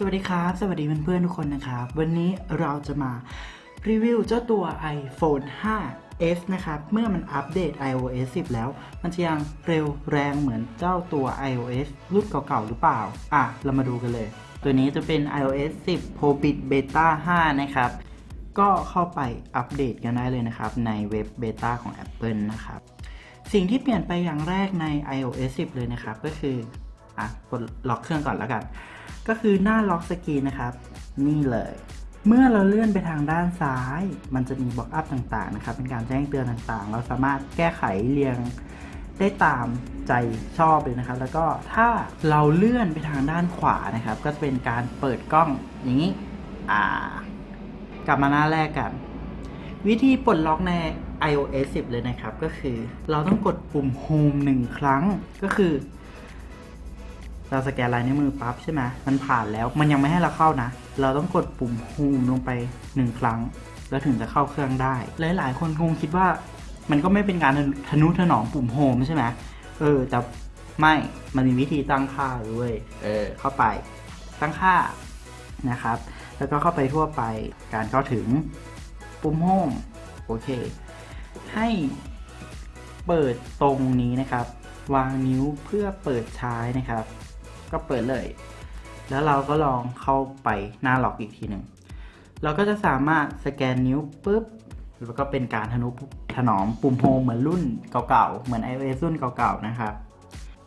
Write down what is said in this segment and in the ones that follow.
สวัสดีครับ สวัสดีเพื่อนๆทุกคนนะครับ วันนี้เราจะมารีวิวเจ้าตัว iPhone 5s นะครับ เมื่อมันอัปเดต iOS 10 แล้ว มันจะยังเร็วแรงเหมือนเจ้าตัว iOS รุ่นเก่าๆ หรือเปล่า อะ เรามาดูกันเลย ตัวนี้จะเป็น iOS 10 Pro Bit Beta 5 นะครับ ก็เข้าไปอัปเดตกันได้เลยนะครับ ในเว็บเบต้าของ Apple นะครับ สิ่งที่เปลี่ยนไปอย่างแรกใน iOS 10 เลยนะครับ ก็คือ อะกดล็อกเครื่องก่อนแล้วกัน ก็คือหน้าล็อกสกรีนนะครับ นี่เลย เมื่อเราเลื่อนไปทางด้านซ้าย มันจะมีบล็อกอัพต่างๆนะครับ เป็นการแจ้งเตือนต่างๆ เราสามารถแก้ไขเรียงได้ตามใจชอบเลยนะครับ แล้วก็ถ้าเราเลื่อนไปทางด้านขวานะครับ ก็จะเป็นการเปิดกล้องอย่างนี้อ่ากลับมาหน้าแรกกัน วิธีปลดล็อกใน iOS 10 เลยนะครับ ก็คือเราต้องกดปุ่ม Home หนึ่งครั้ง ก็คือ เราสแกนลายนิ้วมือปั๊บใช่ไหมมันผ่านแล้วมันยังไม่ให้เราเข้านะ เราต้องกดปุ่ม Home ลงไปหนึ่งครั้ง แล้วถึงจะเข้าเครื่องได้ หลาย ๆ คนคงคิดว่ามันก็ไม่เป็นการทนุถนอมปุ่ม Home ใช่ไหมเออแต่ไม่มันมีวิธีตั้งค่าด้วยเออเข้าไปตั้งค่านะครับ แล้วก็เข้าไปทั่วไปการเข้าถึงปุ่ม Home โอเค ให้เปิดตรงนี้นะครับ วางนิ้วเพื่อเปิดใช้นะครับ ก็เปิดเลย แล้วเราก็ลองเข้าไปหน้าล็อกอีกทีหนึ่ง เราก็จะสามารถสแกนนิ้วปุ๊บแล้วก็เป็นการทนุถนอมปุ่มโฮมเหมือนรุ่นเก่าๆ เหมือน iOS รุ่นเก่าๆ นะครับ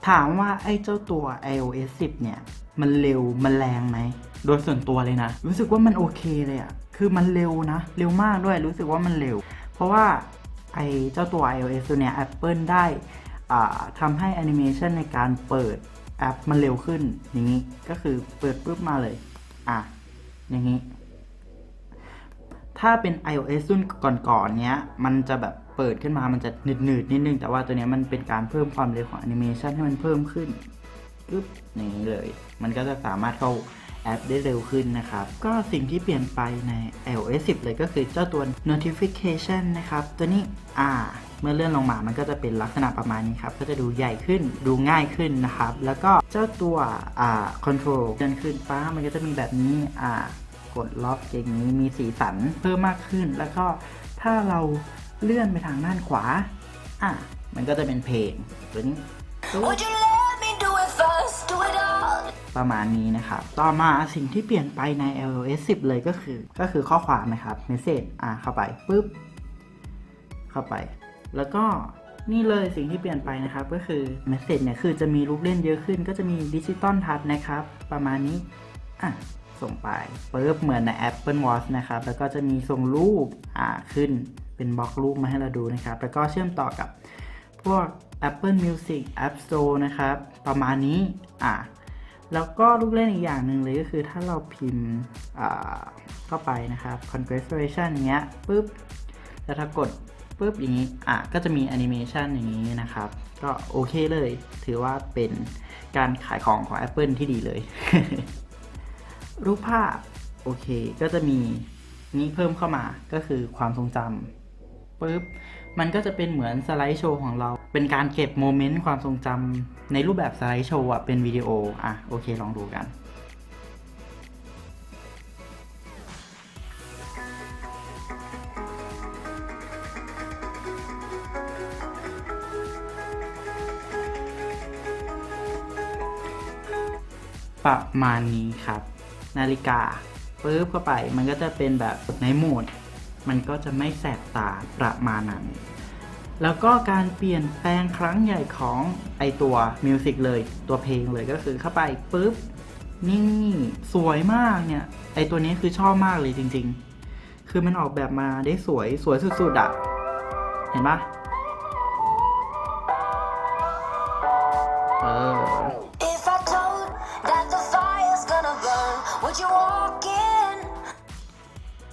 ถามว่าไอ้เจ้าตัว iOS 10 เนี่ย มันเร็ว มันแรงไหม โดยส่วนตัวเลยนะ รู้สึกว่ามันโอเคเลยอะคือมันเร็วนะ เร็วมากด้วย รู้สึกว่ามันเร็ว เพราะว่าไอ้เจ้าตัว iOS ตัวเนี้ย Apple ได้ทำให้แอนิเมชันในการเปิด แอปมันเร็วขึ้นอย่างนี้ก็คือเปิดปุ๊บมาเลย อะ อย่างนี้ ถ้าเป็น iOS รุ่นก่อนๆเนี้ย มันจะแบบเปิดขึ้นมามันจะหนืดๆนิดนึง แต่ว่าตัวเนี้ยมันเป็นการเพิ่มความเร็วของแอนิเมชันให้มันเพิ่มขึ้นปึ๊บอย่างนี้เลย มันก็จะสามารถเข้าแอปได้เร็วขึ้นนะครับ ก็สิ่งที่เปลี่ยนไปใน iOS 10 เลยก็คือเจ้าตัว notification นะครับ ตัวนี้อ่า เมื่อเลื่อนลงมามันก็จะเป็นลักษณะประมาณนี้ครับก็จะดูใหญ่ขึ้นดูง่ายขึ้นนะครับ แล้วก็เจ้าตัวอ่า control เลื่อนขึ้นป้ามันก็จะมีแบบนี้อ่ากดล็อกอย่างนี้มีสีสันเพิ่มมากขึ้น แล้วก็ถ้าเราเลื่อนไปทางด้านขวาอะมันก็จะเป็นเพลงตัวนี้ Would you let me do it first? Do it all. ประมาณนี้นะครับ ต่อมาสิ่งที่เปลี่ยนไปใน iOS 10 เลยก็คือ ก็คือข้อความนะครับ message อะเข้าไปปุ๊บ เข้าไป แล้วก็นี่เลยสิ่งที่เปลี่ยนไปนะครับ ก็คือ message เนี่ยคือจะมีลูกเล่นเยอะขึ้น ก็จะมีดิจิตอลทัชนะครับ ประมาณนี้อะส่งไปปุ๊บเหมือนใน Apple Watch นะครับ แล้วก็จะมีส่งรูปอ่าขึ้นเป็นบล็อกรูปมาให้เราดูนะครับ แล้วก็เชื่อมต่อกับพวก Apple Music App Store นะครับ ประมาณนี้อะแล้วก็ลูกเล่นอีกอย่างหนึ่งเลยก็คือถ้าเราพิมพ์อ่าเข้าไปนะครับ congratulation เงี้ยปุ๊บแล้วถ้ากด ปุ๊บอย่างนี้ อะ ก็จะมีแอนิเมชันอย่างนี้นะครับ ก็โอเคเลย ถือว่าเป็นการขายของของ Apple ที่ดีเลย รูปภาพ โอเค ก็จะมีนี้เพิ่มเข้ามา ก็คือความทรงจำปุ๊บ มันก็จะเป็นเหมือนสไลด์โชว์ของเรา เป็นการเก็บโมเมนต์ความทรงจำในรูปแบบสไลด์โชว์อะเป็นวิดีโอ อะ โอเค ลองดูกัน ประมาณนี้ครับ นาฬิกาปุ๊บเข้าไปมันก็จะเป็นแบบในโหมด มันก็จะไม่แสบตาประมาณนั้น แล้วก็การเปลี่ยนแปลงครั้งใหญ่ของไอตัวมิวสิกเลยตัวเพลงเลยก็คือเข้าไปปุ๊บนี่สวยมากเนี่ยไอตัวนี้คือชอบมากเลยจริง ๆ คือมันออกแบบมาได้สวยสวยสุดๆอะเห็นปะ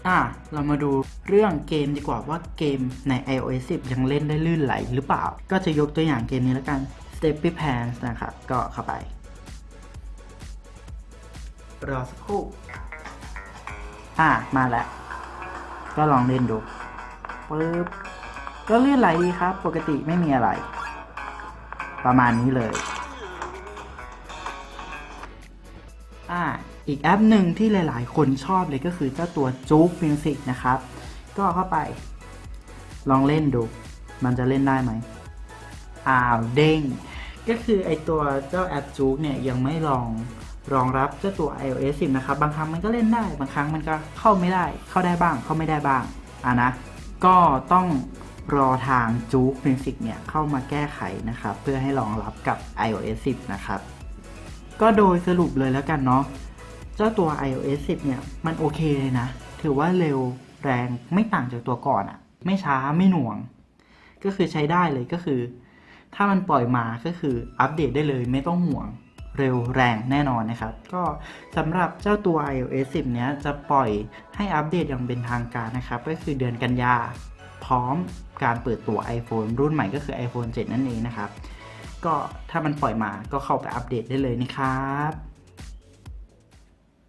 อะเรามาดูเรื่องเกมดีกว่าว่าเกมใน iOS 10 ยังเล่นได้ลื่นไหลหรือเปล่า ก็จะยกตัวอย่างเกมนี้แล้วกัน Steppy Pants นะครับ ก็เข้าไป รอสักครู่ อะ มาแล้ว ก็ลองเล่นดูปึ๊บ ก็ลื่นไหลดีครับ ปกติไม่มีอะไร ประมาณนี้เลย อ่า อีกแอปหนึ่งที่หลาย ๆ คนชอบเลยก็คือเจ้าตัวจู๊กมิวสิกนะครับ ก็เข้าไป ลองเล่นดู มันจะเล่นได้ไหมอ้าวเด้ง ก็คือไอตัวเจ้าแอปจู๊กเนี่ยยังไม่ลองรองรับเจ้าตัว iOS 10 นะครับ บางครั้งมันก็เล่นได้ บางครั้งมันก็เข้าไม่ได้ เข้าได้บ้าง เข้าไม่ได้บ้าง อะนะ ก็ต้องรอทางจู๊กมิวสิกเนี่ยเข้ามาแก้ไขนะครับ เพื่อให้รองรับกับ iOS 10 นะครับ ก็โดยสรุปเลยแล้วกันเนาะ เจ้าตัว iOS 10 เนี่ย มันโอเคเลยนะ ถือว่าเร็วแรงไม่ต่างจากตัวก่อนอะไม่ช้าไม่หน่วง ก็คือใช้ได้เลยก็คือ ถ้ามันปล่อยมาก็คืออัปเดตได้เลยไม่ต้องห่วงเร็วแรงแน่นอนนะครับ ก็สำหรับเจ้าตัว iOS 10 เนี้ยจะปล่อยให้อัปเดตอย่างเป็นทางการนะครับ ก็คือเดือนกันยาพร้อมการเปิดตัว iPhone รุ่นใหม่ก็คือ iPhone 7 นั่นเองนะครับ ก็ถ้ามันปล่อยมาก็เข้าไปอัปเดตได้เลยนะครับ